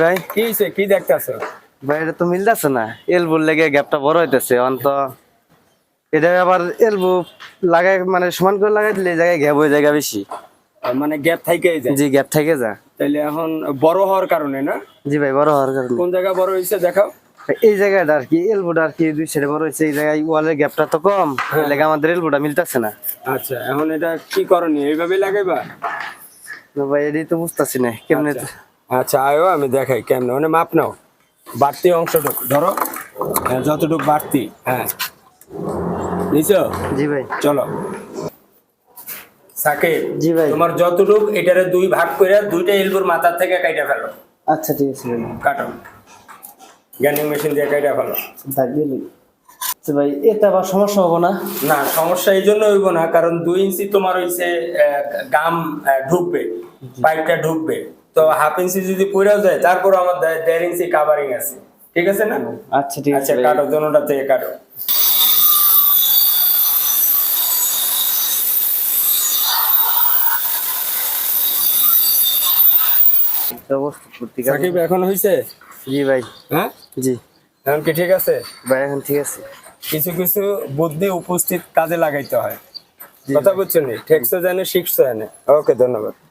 ভাই। কি হইছে? কি দেখতাছো? ভাই এটা তো মিলতেছে না। এলবুর লেগে গ্যাপটা বড় হইতেছে অন্ত এটা আবার এলবু লাগাই মানে সমান করে লাগাই দিলে এই জায়গায় গ্যাপ হয়ে জায়গা বেশি। মানে গ্যাপ থাইকে যায়? জি গ্যাপ থেকে যা তাইলে এখন বড় হওয়ার কারণে না? জি ভাই বড় হওয়ার কারণে। কোন জায়গা বড় হইছে দেখাও। এই জায়গাটা আর কি এলবুটা আর কি দুই সাইডে বড় হয়েছে এই জায়গায় ওয়ালের গ্যাপটা তো কম লেগে আমাদের এলবুটা মিলতেছে না। আচ্ছা এখন এটা কি করণীয়? এইভাবে লাগাইবা? ভাই এটাই তো বুঝতেছি না কেমনে আচ্ছা আয়ো আমি দেখাই কেমনে। মানে মাপ নাও। বাড়তি অংশটুকু ধরো। হ্যাঁ, যতটুকু বাড়তি। হ্যাঁ। নিছো? জি ভাই। চলো। সাকে জি ভাই। তোমার যতটুক এটারে দুই ভাগ করে দুইটা এলবোর মাথার থেকে কাইটা ফেলো। আচ্ছা ঠিক আছে ভাই। কাটো। গ্যান্ডিং মেশিন দিয়ে কাইটা ফেলো। দিলি। ভাই এটা আবার সমস্যা হব না? না সমস্যা এই জন্য হইব না কারণ দুই ইঞ্চি তোমার হইছে গাম ঢুকবে। পাইপটা ঢুকবে। তো হাফ ইঞ্চি যদি পুরাও যায় তারপর আমার দেড় ইঞ্চি কাভারিং আছে। ঠিক আছে না? আচ্ছা ঠিক আছে আচ্ছা কাটো দোনোটা থেকে কাটো। সাকিব এখন হইছে? জি ভাই। হ্যাঁ? জি। এখন কি ঠিক আছে? ভাই এখন ঠিক আছে। কিছু কিছু বুদ্ধি উপস্থিত কাজে লাগাইতে হয়। কথা বুঝছ নি? ঠেকছো জানে শিখছো জানে ওকে ধন্যবাদ।